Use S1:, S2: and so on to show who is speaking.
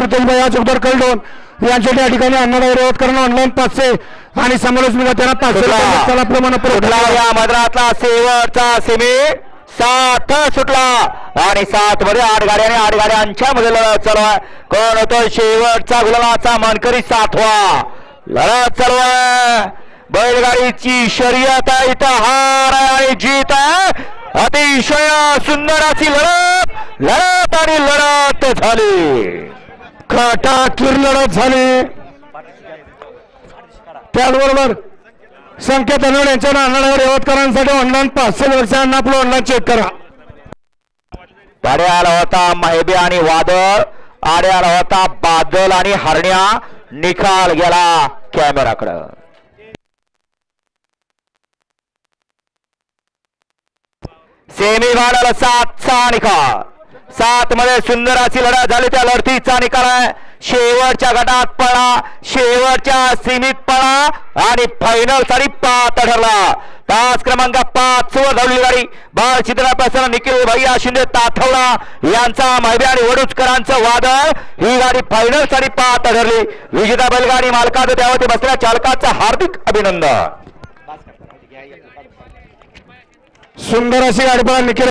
S1: प्रितेशभाई अचोकदार कलडोन यांच्यासाठी या ठिकाणी अण्णाराव रेवतकरांना ऑनलाईन पाचशे. आणि समालोचना त्यांना पाचशे प्रमाण
S2: सुटला या मैदानातला शेवटचा सेमी सात सुटला. आणि सात मध्ये आठ गाड्या आणि आठ गाड्यांच्या मध्ये लढत चालू आहे. कोण होतो शेवटचा गुलालाचा मानकरी सातवा? लढत चालू आहे. बैलगाडीची शर्यत आहे इथं हार आणि जीत आहे. अतिशय सुंदर अशी लढत. लढत आणि लढत झाली.
S1: खटाकीर लढत झाली. त्याचबरोबर संकेत अनवड यांच्या अण्णाराव यवतकरांसाठी ऑनलाईन पाचशे वर्षांना आपलं ऑनलाईन चेक करा.
S2: पाडे आला होता माहेबे आणि वादळ आडे आला होता बादल आणि हरण्या निकाल गेला कॅमेराकडं. सेमी फायनल सातचा निकाल. सात मध्ये सुंदर अशी लढत झाली त्या लढतीचा निकाल आहे. शेवटच्या गटात पळा शेवटच्या सीमित पळा आणि फायनलसाठी पाच ठरला. तास क्रमांक पाच वर धावली गाडी बाळ चित्रा निखिल भैया शिंदे ताठवडा यांचा माहिती आणि वडुचकरांचं वादळ. ही गाडी फायनलसाठी पाच ठरली. विजेता बैलगाडी मालकाचं त्यावरती बसल्या चालकाचं हार्दिक अभिनंदन.
S1: सुंदर अशी गाडी पळा निखिल